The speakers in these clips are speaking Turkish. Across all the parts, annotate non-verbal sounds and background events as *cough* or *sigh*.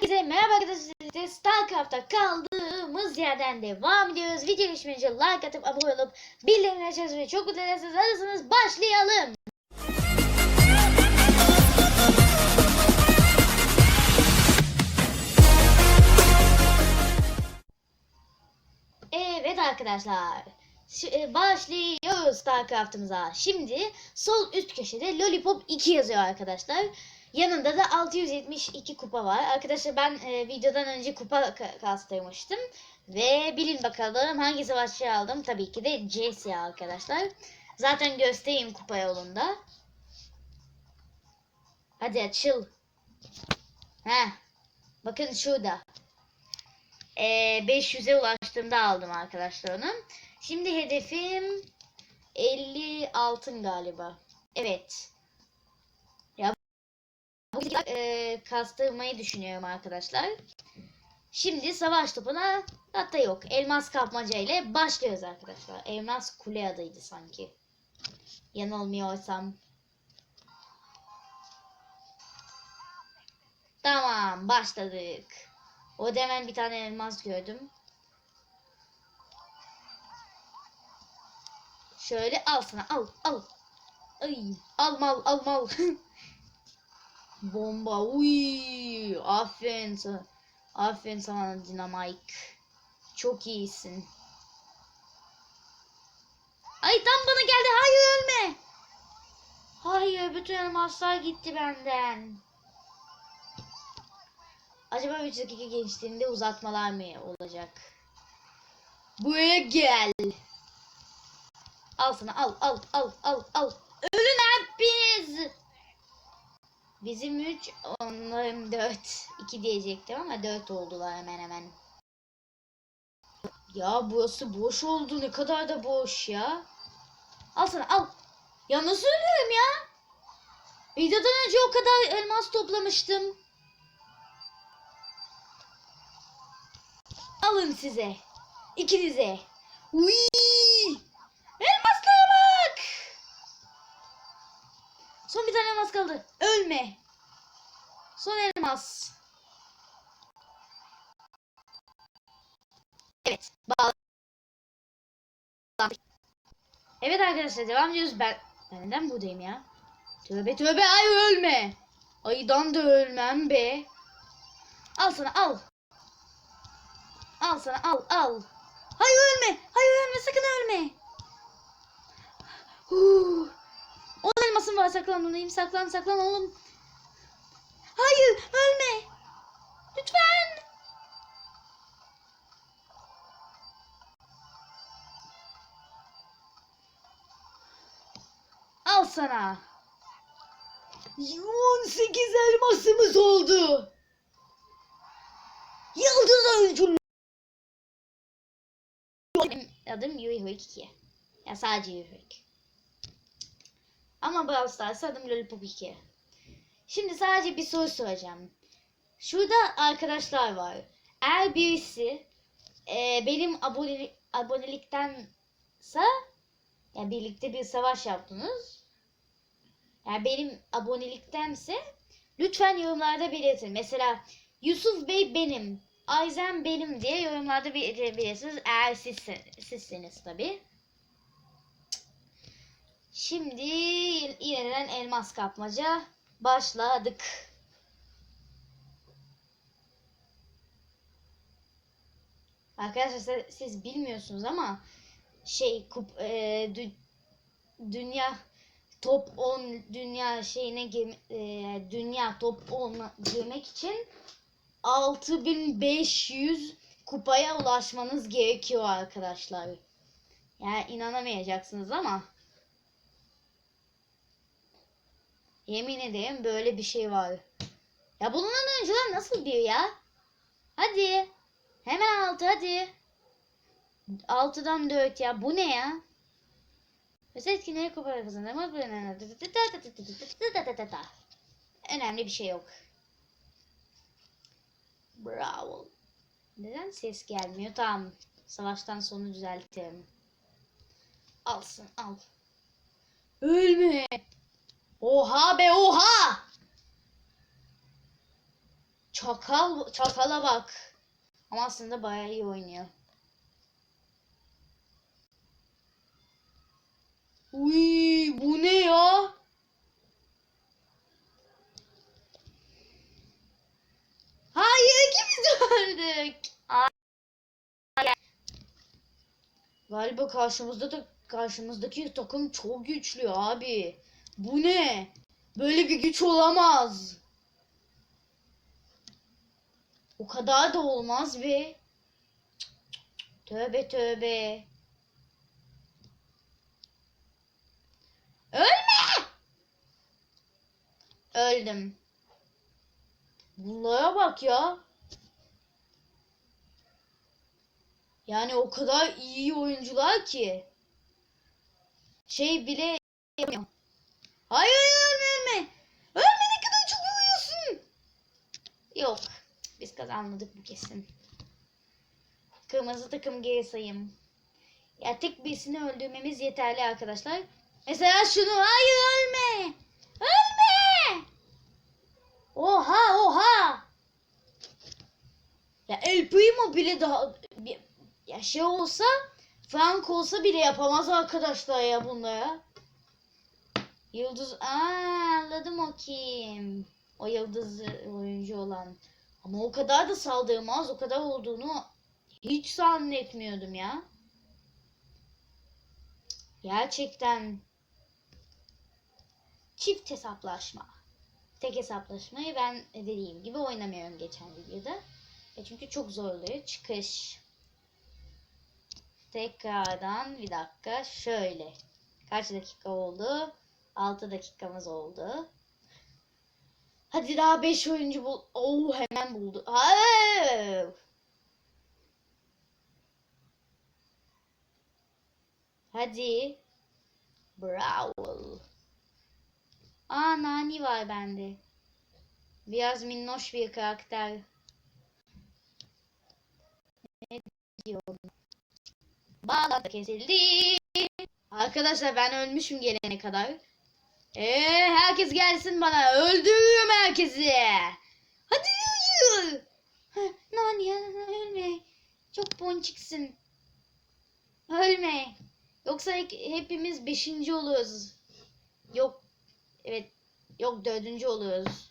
Herkese merhaba arkadaşlar. StarCraft'ta kaldığımız yerden devam ediyoruz. Video geçmeyince like atıp abone olup bildirimleri açarsanız çok mutlu ederseniz hazırsanız başlayalım. Evet arkadaşlar. E, Başlıyoruz StarCraft'ımıza. Şimdi sol üst köşede Lollipop 2 yazıyor arkadaşlar. Yanında da 672 kupa var. Arkadaşlar ben e, videodan önce kupa ka- kastırmıştım. Ve bilin bakalım hangi savaşçı aldım. Tabii ki de Jesse arkadaşlar. Zaten göstereyim kupa yolunda. Hadi açıl. Heh. Bakın şurada. E, 500'e ulaştığımda aldım arkadaşlar onu. Şimdi hedefim 50 altın galiba. Evet. Bu e, kastırmayı düşünüyorum arkadaşlar. Şimdi savaş topuna hatta yok. Elmas kapmaca ile başlıyoruz arkadaşlar. Elmas kule adıydı sanki. Yanılmıyorsam. Tamam başladık. O hemen bir tane elmas gördüm. Şöyle al sana al al. Ay, al mal al mal. *laughs* Bomba uy. Aferin sana. Aferin sana Dynamite. Çok iyisin. Ay tam bana geldi. Hayır ölme. Hayır bütün elmaslar gitti benden. Acaba 3 dakika geçtiğinde uzatmalar mı olacak? Buraya gel. Al sana al al al al al. Ölün hepiniz. Bizim 3 onların 4. 2 diyecektim ama 4 oldular hemen hemen. Ya burası boş oldu. Ne kadar da boş ya. Al sana al. Ya nasıl ölüyorum ya? Videodan önce o kadar elmas toplamıştım. Alın size. İkinize. Uy! Elmaslara Son bir tane elmas kaldı. Ölme. Son elmas. Evet. Bağlı. Evet arkadaşlar devam ediyoruz. Ben, ben neden buradayım ya? Tövbe tövbe ay ölme. Ayıdan da ölmem be. Al sana al. Al sana al al. Hayır ölme. Hayır ölme sakın ölme. Huu. Elmasım var saklan olayım. Saklan saklan oğlum. Hayır ölme. Lütfen. Al sana. 18 elmasımız oldu. Yıldız oyuncu. Benim adım Yui Huik 2. Ya sadece Huik. Ama Brawl Stars'ta adım Lollipop 2. Şimdi sadece bir soru soracağım. Şurada arkadaşlar var. Eğer birisi e, benim abone, aboneliktensa yani birlikte bir savaş yaptınız. Yani benim aboneliktense lütfen yorumlarda belirtin. Mesela Yusuf Bey benim, Ayzen benim diye yorumlarda belirtebilirsiniz. Eğer sizseniz, sizseniz tabii. Şimdi yeniden elmas kapmaca başladık. Arkadaşlar siz bilmiyorsunuz ama şey kup, e, dü- dünya top 10 dünya şeyine e, dünya top 10 girmek için 6500 kupaya ulaşmanız gerekiyor arkadaşlar. Yani inanamayacaksınız ama Yemin ederim böyle bir şey var. Ya bulunan oyuncular nasıl diyor ya? Hadi. Hemen altı hadi. Altıdan dört ya. Bu ne ya? Mesela etkinliğe kupara kazanır. Önemli bir şey yok. Bravo. Neden ses gelmiyor? Tamam. Savaştan sonra düzeltirim. Alsın al. Ölme. Oha be oha! Çakal, çakala bak. Ama aslında bayağı iyi oynuyor. Uy, bu ne ya? Hayır ikimiz öldük. Galiba karşımızda da karşımızdaki takım çok güçlü abi. Bu ne? Böyle bir güç olamaz. O kadar da olmaz be. Tövbe tövbe. Ölme! Öldüm. Bunlara bak ya. Yani o kadar iyi oyuncular ki. Şey bile yapamıyor. Hayır ölme ölme. Ölme ne kadar çok vuruyorsun. Yok. Biz kazanmadık bu kesin. Kırmızı takım geri sayım. Ya tek birisini öldürmemiz yeterli arkadaşlar. Mesela şunu hayır ölme. Ölme. Oha oha. Ya El Primo bile daha ya şey olsa Frank olsa bile yapamaz arkadaşlar ya bunlara. Yıldız Aa, anladım o kim. O yıldız oyuncu olan. Ama o kadar da saldırmaz, o kadar olduğunu hiç zannetmiyordum ya. Gerçekten çift hesaplaşma. Tek hesaplaşmayı ben dediğim gibi oynamıyorum geçen videoda. E çünkü çok zor oluyor. Çıkış. Tekrardan bir dakika şöyle. Kaç dakika oldu? 6 dakikamız oldu. Hadi daha 5 oyuncu bul. Oo hemen buldu. Hayır. Hadi. Bravo. Aa Nani var bende. Biraz minnoş bir karakter. Ne diyorum? Bağlantı kesildi. Arkadaşlar ben ölmüşüm gelene kadar. Ee, herkes gelsin bana. Öldürüyorum herkesi. Hadi yürü. Nani ölme. Çok ponçiksin. Ölme. Yoksa he- hepimiz beşinci oluruz. Yok. Evet. Yok dördüncü oluruz.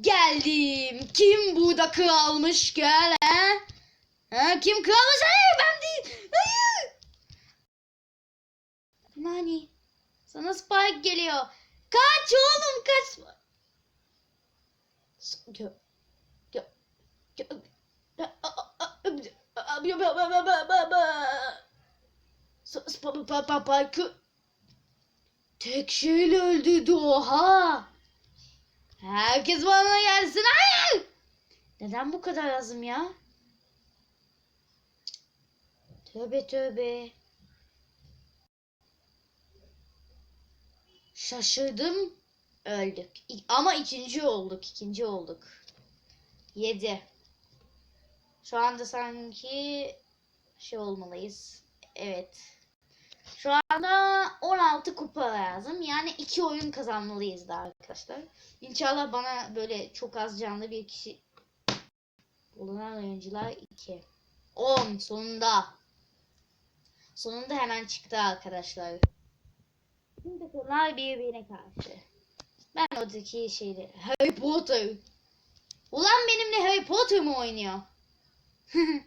Geldim. Kim burada kralmış gel ha? Ha, kim kralmış? Hayır ben değil. Hayır. Nani? Sana Spike geliyor. Kaç oğlum kaç. S- Gö gö gö a- a- a- a- ba- ba- ba- ba- ba- ba- S- spa- pa- pa- pa- kı- Tek şeyle öldürdü oha. Herkes bana gelsin. Hayır. Neden bu kadar azım ya? Tövbe tövbe. Şaşırdım. Öldük. Ama ikinci olduk. ikinci olduk. Yedi. Şu anda sanki şey olmalıyız. Evet. Şu anda 16 kupa lazım. Yani iki oyun kazanmalıyız da arkadaşlar. İnşallah bana böyle çok az canlı bir kişi bulunan oyuncular 2. 10 sonunda. Sonunda hemen çıktı arkadaşlar. Tüm takımlar birbirine karşı. Ben oradaki şeyleri... Harry Potter. Ulan benimle Harry Potter mı oynuyor? *laughs*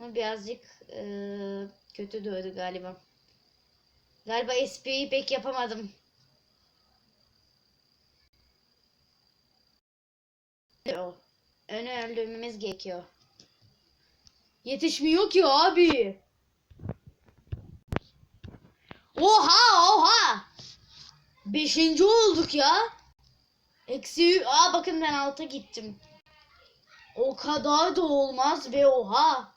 Birazcık eee, kötü doğru galiba. Galiba espriyi pek yapamadım. Önü öldürmemiz gerekiyor. Yetişmiyor ki abi. Oha. Beşinci olduk ya. Eksi aa bakın ben alta gittim. O kadar da olmaz be oha.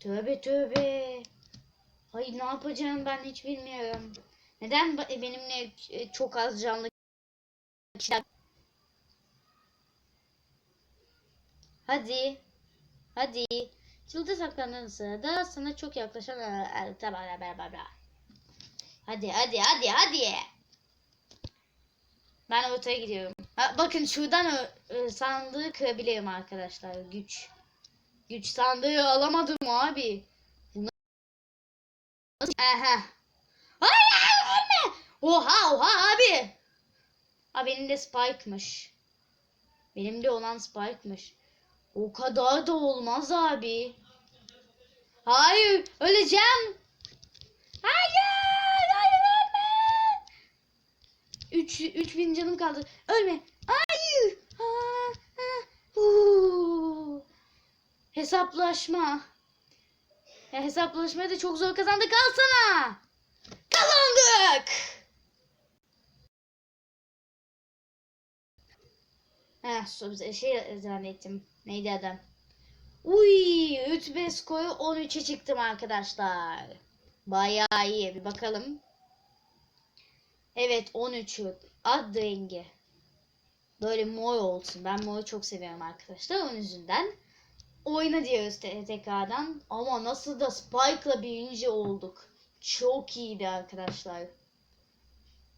Tövbe tövbe. Hayır ne yapacağım ben hiç bilmiyorum. Neden ba- benimle e, çok az canlı Hadi. Hadi. Çıldı saklandığın sırada sana çok yaklaşan e, e, bla bla bla. Hadi hadi hadi hadi. Ben ortaya gidiyorum. Ha, bakın şuradan sandığı kırabilirim arkadaşlar. Güç. Güç sandığı alamadım abi. Bunu... Aha. Hayır ölme. Oha oha abi. Ha de Spike'mış. Benim de olan Spike'mış. O kadar da olmaz abi. Hayır öleceğim. Hayır hayır ölme. 3 3000 canım kaldı. Ölme. Hayır. Ha, ha. Hesaplaşma. Ya hesaplaşmayı da çok zor kazandık. Al sana. Kazandık. Heh, şey zannettim. Neydi adam? Uy, rütbe skoru 13'e çıktım arkadaşlar. Bayağı iyi. Bir bakalım. Evet 13'ü. Ad rengi. Böyle mor olsun. Ben moru çok seviyorum arkadaşlar. Onun yüzünden. Oyna diyoruz te- tekrardan. Ama nasıl da Spike'la birinci olduk. Çok iyiydi arkadaşlar.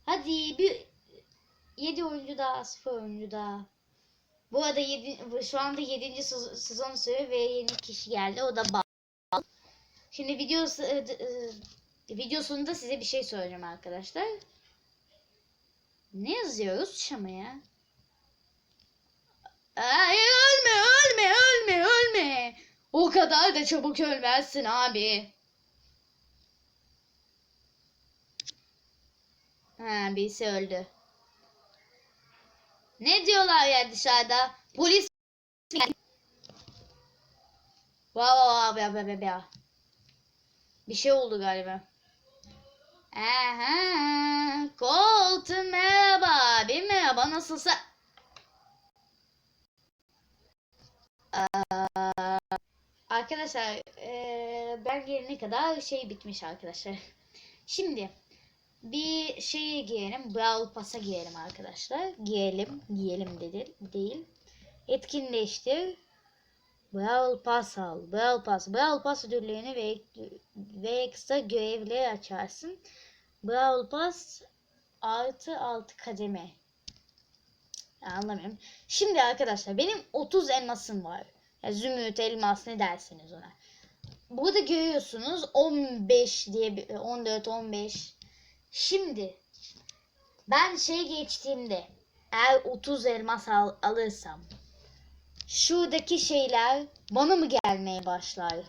Hadi bir 7 oyuncu daha 0 oyuncu daha. Bu arada yedi, şu anda 7. sezon sürüyor ve yeni kişi geldi. O da Bal. Şimdi videosu, e, e, videosunda size bir şey söyleyeceğim arkadaşlar. Ne yazıyoruz şamaya? Ay ölme ölme ölme ölme. O kadar da çabuk ölmezsin abi. Ha birisi öldü. Ne diyorlar ya dışarıda? Polis Wow, wow, wow, wow, wow. Bir şey oldu galiba. Aha, Colton merhaba abi merhaba nasılsa. Aa, Arkadaşlar eee, ben gelene kadar şey bitmiş arkadaşlar. Şimdi bir şeye giyelim. Brawl Pass'a giyelim arkadaşlar. Giyelim. Giyelim dedi. Değil. Etkinleştir. Brawl Pass al. Brawl Pass. Brawl Pass ödüllerini ve, ve ekstra görevleri açarsın. Brawl Pass artı 6 kademe. Ya anlamıyorum. Şimdi arkadaşlar benim 30 elmasım var. Ya zümrüt elmas ne dersiniz ona. Burada görüyorsunuz 15 diye bir 14 15 Şimdi ben şey geçtiğimde eğer 30 elmas al, alırsam şuradaki şeyler bana mı gelmeye başlar?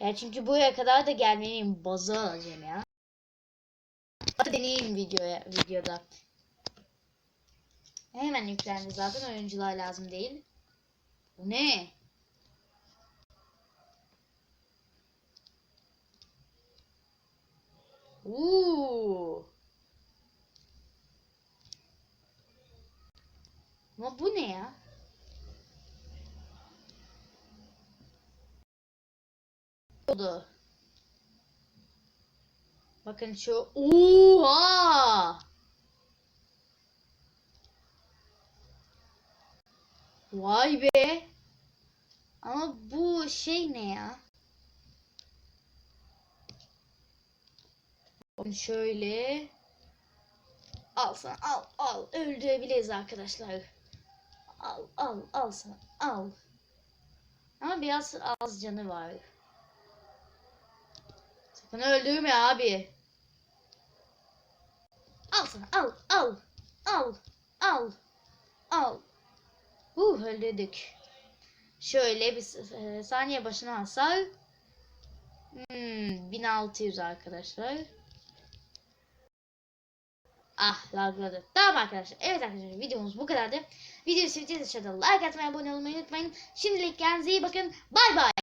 Ya çünkü buraya kadar da gelmeliyim. Bazı alacağım ya. Hadi deneyeyim videoya, videoda. Hemen yüklendi zaten oyuncular lazım değil. Bu ne? Uuu. Ama bu ne ya? Oldu. Bakın şu. Oha! Vay be. Ama bu şey ne ya? Şöyle. Al sana al al. Öldürebiliriz arkadaşlar. Al al al sana al. Ama biraz az canı var. Sakın öldürme abi. Al sana al al al al al. Uh öldürdük. Şöyle bir e, saniye başına hasar. Hmm, 1600 arkadaşlar. Ah lagladı. Tamam arkadaşlar. Evet arkadaşlar videomuz bu kadardı. Videoyu sevdiyseniz aşağıda like atmayı abone olmayı unutmayın. Şimdilik kendinize iyi bakın. Bay bay.